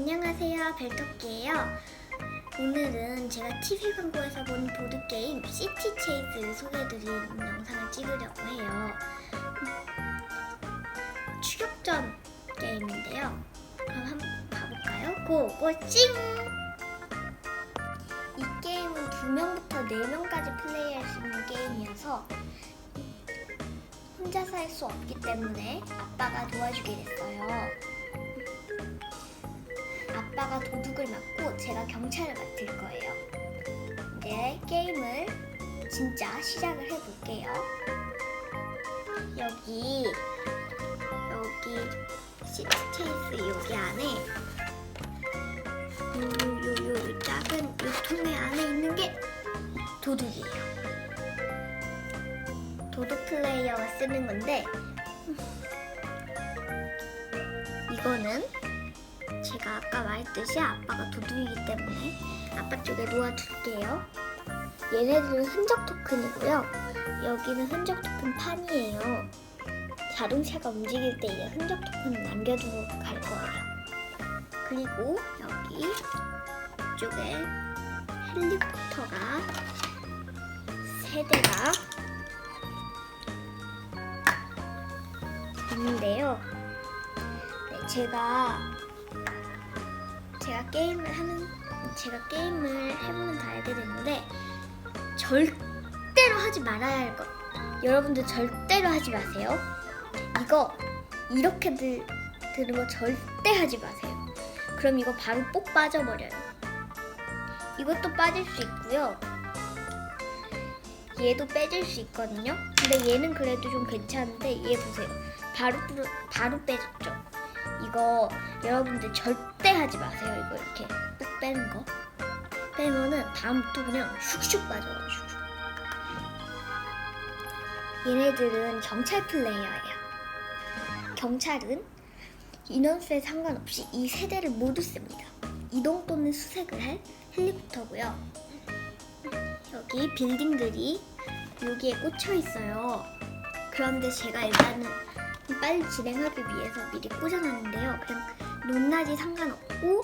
안녕하세요. 벨토끼예요. 오늘은 제가 TV 광고에서 본 보드게임 시티 체이스를 소개해드리는 영상을 찍으려고 해요. 추격전 게임인데요. 그럼 한번 가볼까요? 고고찡! 이 게임은 2명부터 4명까지 플레이할 수 있는 게임이어서 혼자서 할 수 없기 때문에 아빠가 도와주게 됐어요. 아빠가 도둑을 맡고 제가 경찰을 맡을 거예요. 이제 게임을 진짜 시작을 해볼게요. 여기 여기 시트체이스 여기 안에 요요요 요, 요 작은 요 통에 안에 있는 게 도둑이에요. 도둑 플레이어가 쓰는 건데 이거는 제가 아까 말했듯이 아빠가 도둑이기 때문에 아빠 쪽에 놓아둘게요. 얘네들은 흔적 토큰이고요. 여기는 흔적 토큰 판이에요. 자동차가 움직일 때이 흔적 토큰을 남겨두고 갈 거예요. 그리고 여기 이쪽에 헬리콥터가 세 대가 있는데요. 네, 제가 제가 게임을 하는 제가 게임을 해보면 다 알게 됐는데 절대로 하지 말아야 할 것. 여러분들 절대로 하지 마세요. 이거 이렇게 들, 드는 거 절대 하지 마세요. 그럼 이거 바로 뽁 빠져버려요. 이것도 빠질 수 있고요. 얘도 빼질 수 있거든요. 근데 얘는 그래도 좀 괜찮은데 얘 보세요. 바로 바로 빼졌죠. 이거 여러분들 절대 하지 마세요. 이거 이렇게 뚝 빼는 거. 빼면은 다음부터 그냥 슉슉. 슉슉. 얘네들은 경찰 플레이어예요. 경찰은 인원수에 상관없이 이 세대를 모두 씁니다. 이동 또는 수색을 할 헬리콥터고요. 여기 빌딩들이 여기에 꽂혀 있어요. 그런데 제가 일단은 빨리 진행하기 위해서 미리 꽂아놨는데요. 그냥 높낮이 상관없고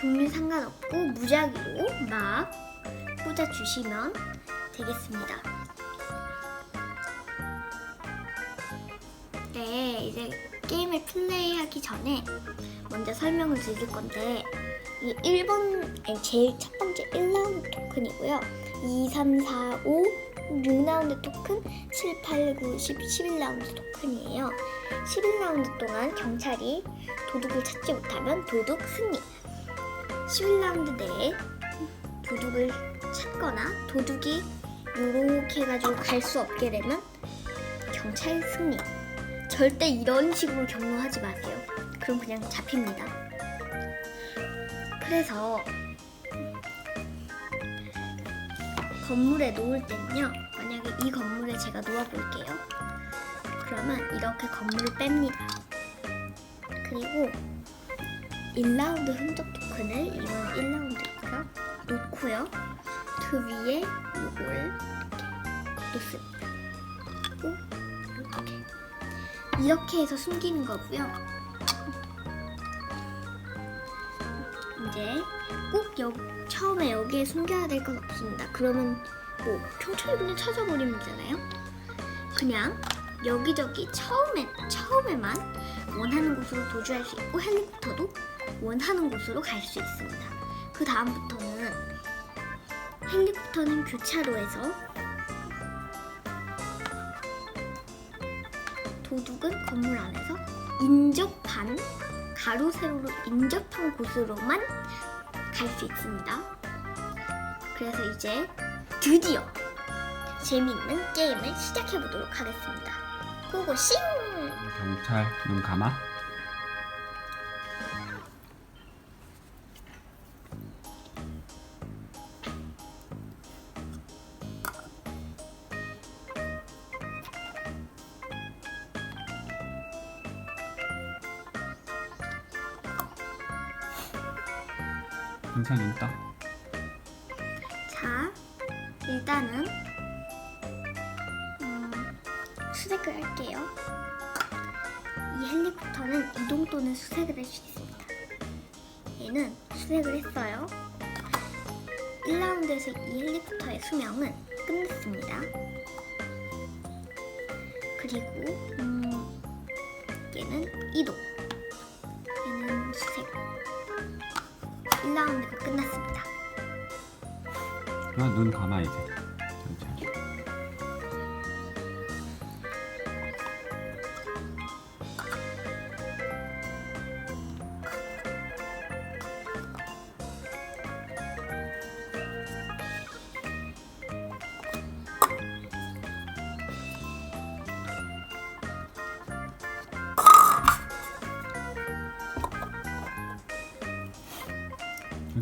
종류 상관없고 무작위로 막 꽂아주시면 되겠습니다. 네, 이제 게임을 플레이하기 전에 먼저 설명을 드릴 건데 이 1번 아니, 제일 첫 번째 1라운드 토큰이고요. 2, 3, 4, 5, 6라운드 토큰, 7, 8, 9, 10, 11라운드 토큰이에요. 11라운드 동안 경찰이 도둑을 찾지 못하면 도둑 승리. 11라운드 내에 도둑을 찾거나 도둑이 이렇게 해가지고 갈 수 없게 되면 경찰 승리. 절대 이런 식으로 경로하지 마세요. 그럼 그냥 잡힙니다. 그래서 건물에 놓을 때는요. 만약에 이 건물에 제가 놓아볼게요. 그러면 이렇게 건물을 뺍니다. 그리고 1라운드 흔적 토큰을 이번 1라운드니까 놓고요. 그 위에 이걸 이렇게 놓습니다. 이렇게 이렇게 해서 숨기는 거고요. 이제 꼭 여, 처음에 여기에 숨겨야 될 건 없습니다. 그러면 뭐 그냥 찾아버리면 되잖아요. 그냥 여기저기 처음에 처음에만 원하는 곳으로 도주할 수 있고 헬리콥터도 원하는 곳으로 갈 수 있습니다. 그 다음부터는 헬리콥터는 교차로에서 도둑은 건물 안에서 인접한 가로 세로로 인접한 곳으로만 갈 수 있습니다. 그래서 이제 드디어 재미있는 게임을 시작해 보도록 하겠습니다. 고고싱! 경찰 눈 감아. 경찰 있다. 자, 일단은 음, 수색을 할게요. 이 헬리콥터는 이동 또는 수색을 할 수 있습니다. 얘는 수색을 했어요. 1라운드에서 이 헬리콥터의 수명은 끝냈습니다. 그리고 음, 얘는 이동. 1라운드가 끝났습니다. 그럼 눈 감아 이제.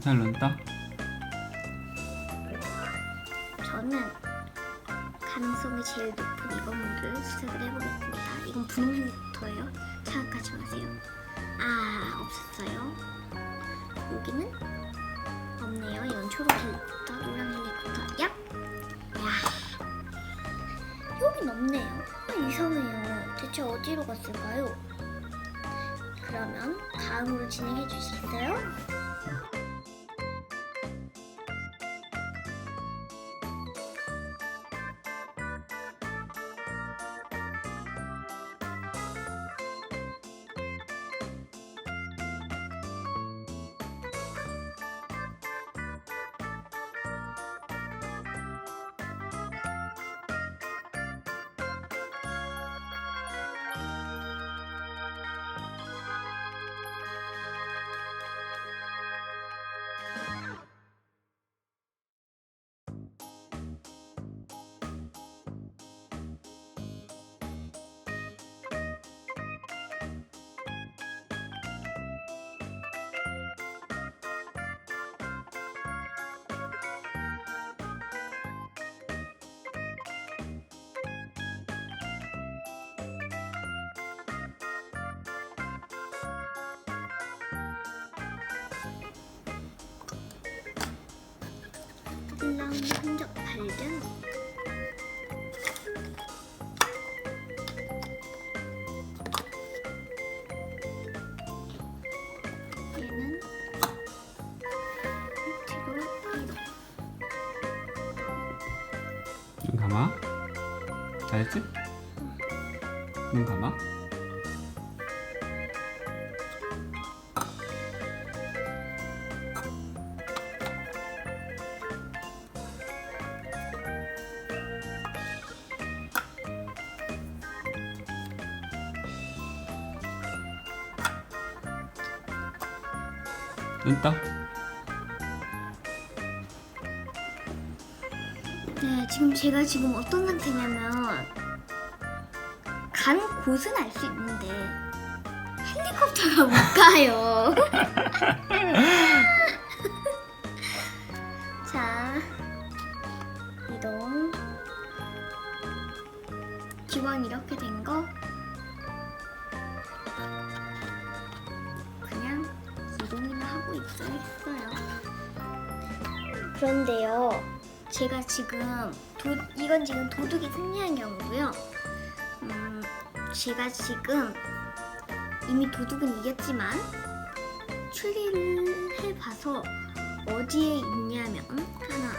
눈 떠. 저는 가능성이 제일 높은 이건물을 수색을 해보겠습니다. 이건 분홍 헬리콥터예요. 생각하지 마세요. 아 없었어요. 여기는 없네요. 이건 초록 헬리콥터, 노랑 헬리콥터. 야, 야, 여긴 없네요. 아, 이상해요. 대체 어디로 갔을까요? 그러면 다음으로 진행해 주시겠어요? 일라운드 흔적 발견. 얘는 뒤로 이동. 눈 감아. 잘했지? 눈 감아. 눈 떠. 네, 지금 제가 지금 어떤 상태냐면 간 곳은 알 수 있는데 헬리콥터가 못 가요. 자, 이동. 기왕 이렇게 된 거 있어야겠어요. 그런데요. 제가 지금 도, 이건 지금 도둑이 승리한 경우고요. 음, 제가 지금 이미 도둑은 이겼지만 추리를 해봐서 어디에 있냐면 하나,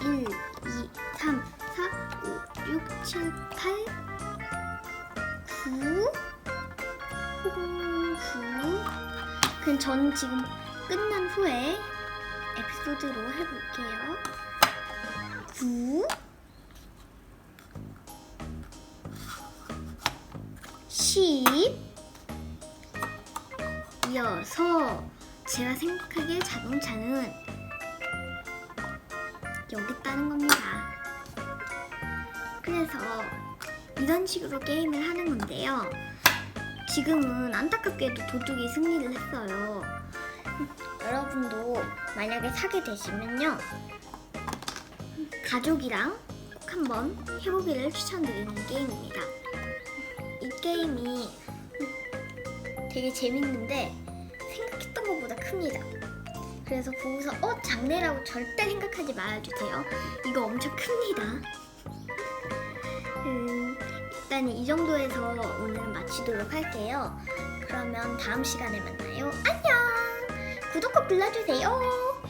1, 2, 3, 4, 5, 6, 7, 8, 9, 9. 그럼 전 지금 끝난 후에 에피소드로 해볼게요. 9 10 이어서 제가 생각하기에 자동차는 여기 있다는 겁니다. 그래서 이런 식으로 게임을 하는 건데요. 지금은 안타깝게도 도둑이 승리를 했어요. 여러분도 만약에 사게 되시면요. 가족이랑 꼭 한번 해보기를 추천드리는 게임입니다. 이 게임이 되게 재밌는데 생각했던 것보다 큽니다. 그래서 보고서 어 장내라고 절대 생각하지 말아주세요. 이거 엄청 큽니다. 음, 일단 이 정도에서 오늘 마치도록 할게요. 그러면 다음 시간에 만나요. 안녕. 구독 꼭 눌러주세요.